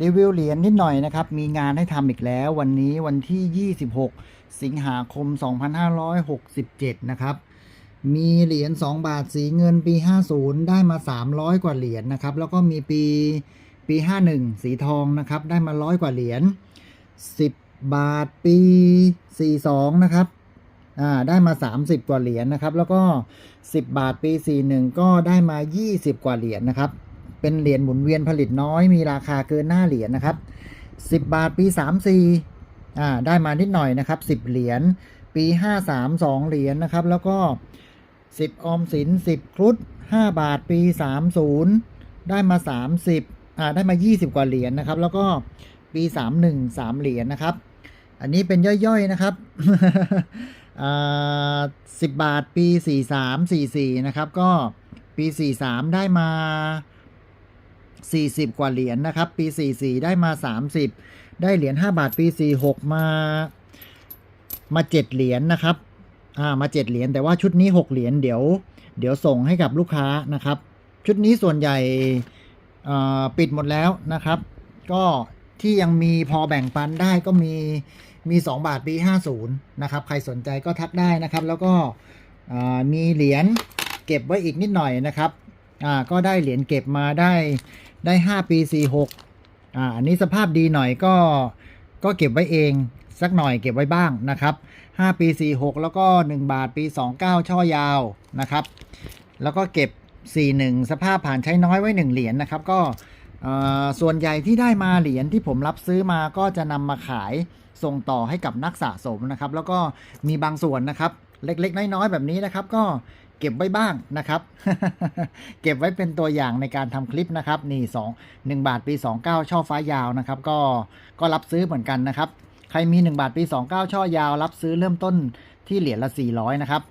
รีวิวเหรียญนิดหน่อยนะครับ มีงานให้ทำอีกแล้ววันนี้วันที่ 26 สิงหาคม 2567 นะครับ มีเหรียญ2บาทสีเงินปี 50 ได้มา 300 กว่าเหรียญนะครับ แล้วก็มีปีปี 51 สีทองนะครับ ได้มาร้อยกว่าเหรียญ 10 บาทปี 42 นะครับอ่าได้มา 30 กว่าเหรียญนะครับ แล้วก็ 10 บาทปี 41 ก็ได้มา 20 กว่าเหรียญนะครับ เป็นเหรียญหมุนเวียนผลิตน้อยมีราคาเกินหน้าเหรียญนะครับ 10 บาทปี 34อ่าได้มานิดหน่อยนะครับ 10 เหรียญปี 53 2 เหรียญนะครับ แล้วก็ 10 ออมสิน 10 ครุฑ5บาทปี 30 ได้มา 30อ่าได้มา 20 กว่าเหรียญนะครับ แล้วก็ปี 31 3 เหรียญนะครับ อันนี้เป็นย่อยๆนะครับอ่า10บาทปี 43 44 นะครับ ก็ปี 43 ได้มา 40 กว่าเหรียญนะครับ ปี 44 ได้มา 30 ได้เหรียญ5บาทปี 46 มา มา 7 เหรียญนะครับอ่ามา 7 เหรียญแต่ว่าชุดนี้ 6 เหรียญเดี๋ยว เดี๋ยวส่งให้กับลูกค้านะครับ ชุดนี้ส่วนใหญ่ปิดหมดแล้วนะครับ ก็ที่ยังมีพอแบ่งปันได้ก็มีมี 2 บาทปี 50 นะครับ ใครสนใจก็ทักได้นะครับ แล้วก็มีเหรียญเก็บไว้อีกนิดหน่อยนะครับ อ่า ก็ได้เหรียญเก็บมาได้ ได้ 5 ปี 46อ่าอันนี้สภาพดีหน่อยก็ก็เก็บไว้เองสักหน่อยเก็บไว้บ้างนะครับ 5 ปี 46 แล้วก็ 1 บาทปี 29 ช่อยาวนะครับ แล้วก็เก็บ 41 สภาพผ่านใช้น้อยไว้ 1 เหรียญนะครับ ก็ ส่วนใหญ่ที่ได้มาเหรียญที่ผมรับซื้อมาก็จะนำมาขายส่งต่อให้กับนักสะสมนะครับ แล้วก็มีบางส่วนนะครับ เล็กๆ น้อยๆแบบนี้นะครับ ก็เก็บไว้บ้างนะครับ เก็บไว้เป็นตัวอย่างในการทำคลิปนะครับ นี่2 1บาทปี 29 ช่อฟ้ายาวนะครับ ก็ก็รับซื้อเหมือนกันนะครับ ใครมี 1 บาทปี 29 ช่อยาว รับซื้อเริ่มต้นที่เหรียญละ 400 นะครับ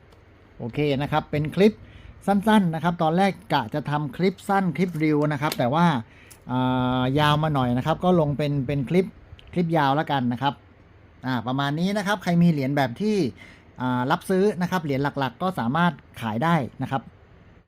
โอเคนะครับ เป็นคลิปสั้น ๆ นะครับ ตอนแรกกะจะทำคลิปสั้นคลิปรีวนะครับ แต่ว่าอ่า ยาวมาหน่อยนะครับ ก็ลงเป็นเป็นคลิปคลิปยาวแล้วกันนะครับอ่าประมาณนี้นะครับ ใครมีเหรียญแบบที่รับซื้อนะครับ เหรียญหลักๆ ก็สามารถขายได้นะครับ